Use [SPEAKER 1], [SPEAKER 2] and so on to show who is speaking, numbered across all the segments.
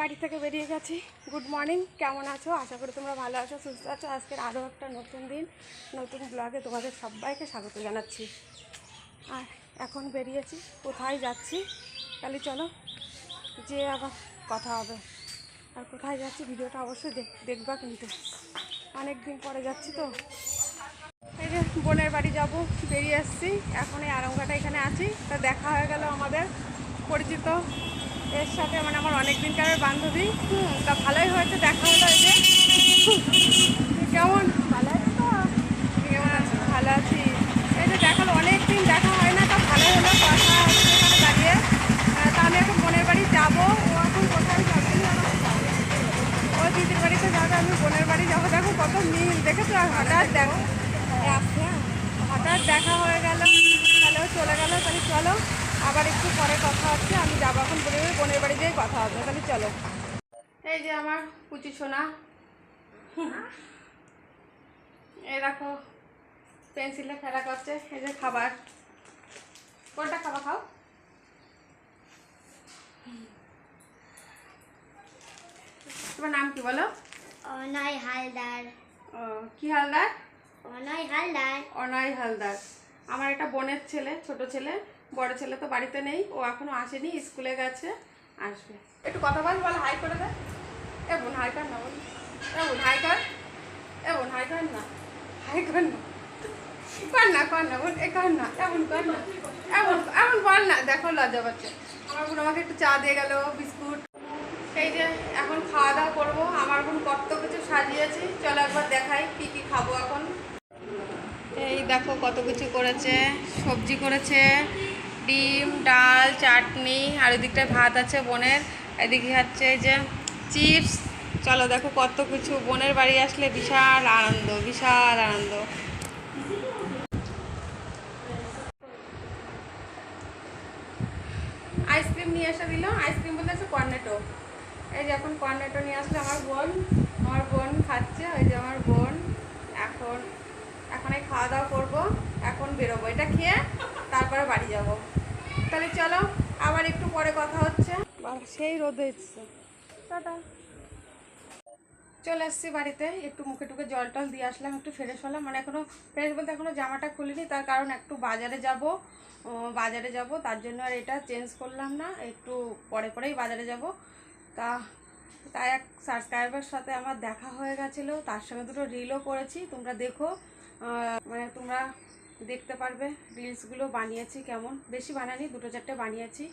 [SPEAKER 1] বাড়ি থেকে বেরিয়ে গেছি। গুড মর্নিং কেমন আছো? আশা করি তোমরা ভালো আছো, সুস্থ আছো। আজকের আরও একটা নতুন দিন, নতুন ব্লগে তোমাদের সবাইকে স্বাগত জানাচ্ছি। আর এখন বেরিয়েছি, কোথায় যাচ্ছি? তাহলে চলো, যে আবার কথা হবে। আর কোথায় যাচ্ছি ভিডিওটা অবশ্যই দেখ দেখবা কিন্তু। অনেক দিন পরে যাচ্ছি তো। এই যে বোনের বাড়ি যাব, বেরিয়ে এসেছি এখন এই আরঙ্গাটা এখানে আছি। তা দেখা হয়ে গেল আমাদের পরিচিত এর সাথে মানে আমার অনেক দিনকারের বান্ধবী তা ভালোই হয়েছে, দেখা হলো যে। কেমন? ভালো আছো কেমন আছো? ভালো আছি। এই যে দেখাল অনেক দিন দেখা হয় না, তা ভালোই হলো, কথা এখানে দাঁড়িয়ে। তা আমি এখন বোনের বাড়ি যাব। ও এখন কোথায় যাবে ও দিদির বাড়িতে যাবে, আমি বোনের বাড়ি যাব। দেখো কত মিল, দেখেছ? হঠাৎ দেখো হঠাৎ দেখা হয়ে গেল। তাহলে চলে গেল, তাহলে চলো। আবার একটু পরে কথা হচ্ছে আমি যাব এখন বোনের বাড়ি বোনের বাড়ি যেয়ে কথা হবে তাহলে চলো। এই যে আমার কুচি সোনা। এই দেখো পেন্সিলে খেলা করছে এই যে খাবার। কোনটা খাবার খাও? তোমার নাম কি বলো?
[SPEAKER 2] অনয় হালদার।
[SPEAKER 1] ও, কি হালদার?
[SPEAKER 2] অনয় হালদার।
[SPEAKER 1] অনয় হালদার। আমার একটা বোনের ছেলে ছোট ছেলে। বড় ছেলে তো বাড়িতে নেই ও এখনও আসেনি স্কুলে গেছে আসবে। একটু কথা বল বল হাই করে দে। এ বোন হাই কর না বল এ বোন হাই কর। এ বোন হাই কর না। হাই কর না। কর না কর না বোন। এ কর না এমন কর না। এমন এমন বল না। দেখো লজ্জা পাচ্ছে। আমার বোন আমাকে একটু চা দিয়ে গেল বিস্কুট। এই যে এখন খাওয়া দাওয়া করব। আমার বোন কত কিছু সাজিয়েছি। চলো একবার দেখাই কি কি খাব এখন। এই দেখো কত কিছু করেছে সবজি করেছে। ডিম, ডাল, চাটনি আর ওদিকটায় ভাত আছে বোনের। এদিকে হচ্ছে যে চিপস। চলো দেখো কত কিছু। বোনের বাড়ি আসলে বিশাল আনন্দ বিশাল আনন্দ। আইসক্রিম নিয়ে এসে দিল। আইসক্রিম বলতে আছে কর্নেটো। এই যে এখন কর্নেটো নিয়ে আসলে আমার বোন। আমার বোন খাচ্ছে ওই যে আমার বোন। এখন এখন এই খাওয়া দাওয়া করব, এখন বেরোবো। এটা খেয়ে তারপরে বাড়ি যাব। তাহলে চলো আবার একটু পরে কথা হচ্ছে। সেই রোদে এসছে। টাটা। চলে এসেছি বাড়িতে একটু মুখে টুকে জল টল দিয়ে আসলাম একটু ফ্রেশ হলাম। মানে এখনও ফ্রেশ বলতে এখনও জামাটা খুলিনি তার কারণ একটু বাজারে যাব। বাজারে যাব তার জন্য আর এটা চেঞ্জ করলাম না একটু পরে পরেই বাজারে যাব। তা তাই এক সাবস্ক্রাইবার সাথে আমার দেখা হয়ে গেছিল তার সঙ্গে দুটো রিলও করেছি তোমরা দেখো। মানে তোমরা দেখতে পারবে রিলসগুলো বানিয়েছি কেমন। বেশি বানানি দুটো চারটে বানিয়েছি।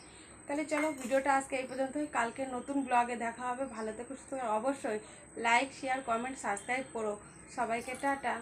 [SPEAKER 1] তাহলে চলো ভিডিওটা আজকে এই পর্যন্তই। কালকে নতুন ব্লগে দেখা হবে। ভালো থেকে, সুস্থ অবশ্যই লাইক শেয়ার কমেন্ট সাবস্ক্রাইব করো। সবাইকে টাটা।